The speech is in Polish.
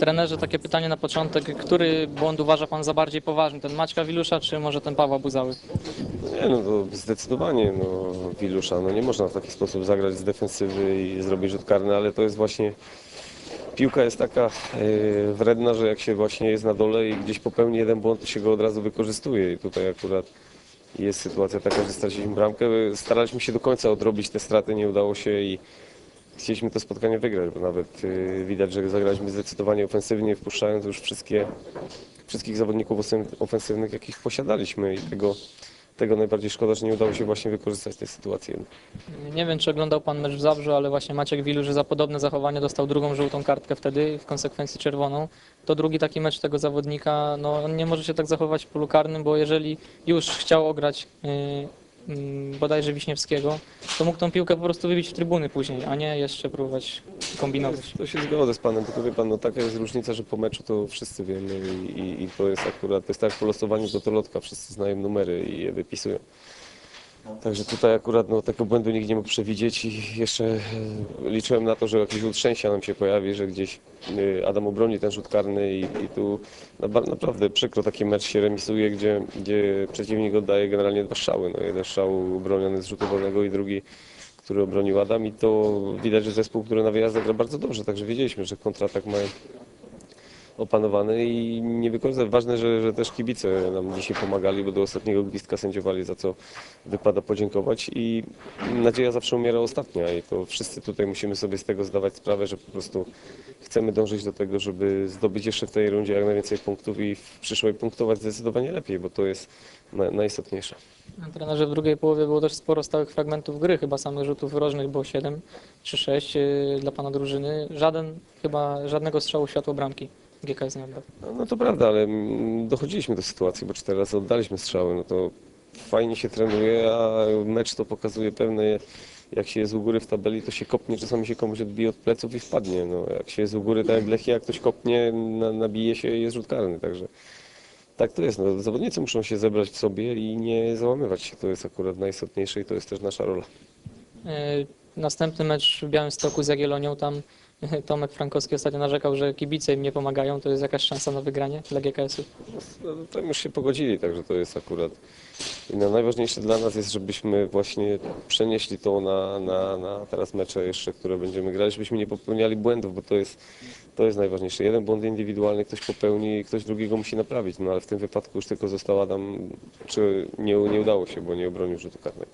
Trenerze, takie pytanie na początek. Który błąd uważa Pan za bardziej poważny? Ten Maćka Wilusza, czy może ten Pawła Buzały? Nie, no to zdecydowanie no, Wilusza. No nie można w taki sposób zagrać z defensywy i zrobić rzut karny, ale to jest właśnie piłka jest taka e, wredna, że jak się właśnie jest na dole i gdzieś popełni jeden błąd, to się go od razu wykorzystuje i tutaj akurat jest sytuacja taka, że straciliśmy bramkę. Staraliśmy się do końca odrobić te straty, nie udało się i chcieliśmy to spotkanie wygrać, bo nawet e, widać, że zagraliśmy zdecydowanie ofensywnie, wpuszczając już wszystkie, wszystkich zawodników ofensywnych, jakich posiadaliśmy i tego, tego najbardziej szkoda, że nie udało się właśnie wykorzystać tej sytuacji. Nie wiem, czy oglądał Pan mecz w Zabrzu, ale właśnie Maciek Wilusz za podobne zachowanie dostał drugą żółtą kartkę wtedy, w konsekwencji czerwoną. To drugi taki mecz tego zawodnika, no on nie może się tak zachować w polu karnym, bo jeżeli już chciał ograć yy, bodajże Wiśniewskiego, to mógł tą piłkę po prostu wybić w trybuny później, a nie jeszcze próbować kombinować. To się zgodzę z panem, tylko wie pan, no taka jest różnica, że po meczu to wszyscy wiemy i, i, i to jest akurat, to jest tak po losowaniu do tolotka, wszyscy znają numery i je wypisują. Także tutaj akurat no, tego błędu nikt nie mógł przewidzieć i jeszcze e, liczyłem na to, że jakiś rzut nam się pojawi, że gdzieś e, Adam obroni ten rzut karny i, i tu na, naprawdę przykro taki mecz się remisuje, gdzie, gdzie przeciwnik oddaje generalnie dwa strzały. No, jeden strzał obroniony z rzutu wolnego i drugi który obronił Adam i to widać, że zespół, który na wyjazdach gra bardzo dobrze, także wiedzieliśmy, że kontratak mają opanowany i nie wykorzystać. Ważne, że, że też kibice nam dzisiaj pomagali, bo do ostatniego gwizdka sędziowali, za co wypada podziękować i nadzieja zawsze umiera ostatnia i to wszyscy tutaj musimy sobie z tego zdawać sprawę, że po prostu chcemy dążyć do tego, żeby zdobyć jeszcze w tej rundzie jak najwięcej punktów i w przyszłej punktować zdecydowanie lepiej, bo to jest na, najistotniejsze. Trenerze w drugiej połowie było też sporo stałych fragmentów gry, chyba samych rzutów rożnych było 7 czy 6 yy, dla Pana drużyny. Żaden, chyba żadnego strzału światło bramki GKS oddał. No, no to prawda, ale mm, dochodziliśmy do sytuacji, bo cztery razy oddaliśmy strzały, no to fajnie się trenuje, a mecz to pokazuje pewne, jak się jest u góry w tabeli, to się kopnie, czasami się komuś odbije od pleców i wpadnie. No, jak się jest u góry, tak jak Lechia, jak ktoś kopnie, na, nabije się i jest rzut karny, także tak to jest. No, zawodnicy muszą się zebrać w sobie i nie załamywać się, to jest akurat najistotniejsze i to jest też nasza rola. Yy, Następny mecz w Białymstoku z Jagiellonią, tam Tomek Frankowski ostatnio narzekał, że kibice im nie pomagają, to jest jakaś szansa na wygranie dla GKS-u. No, tam już się pogodzili, także to jest akurat. I no, najważniejsze dla nas jest, żebyśmy właśnie przenieśli to na, na, na teraz mecze jeszcze, które będziemy grali, żebyśmy nie popełniali błędów, bo to jest, to jest najważniejsze. Jeden błąd indywidualny ktoś popełni i ktoś drugiego musi naprawić, no ale w tym wypadku już tylko został Adam, czy nie, nie udało się, bo nie obronił rzutu karnego.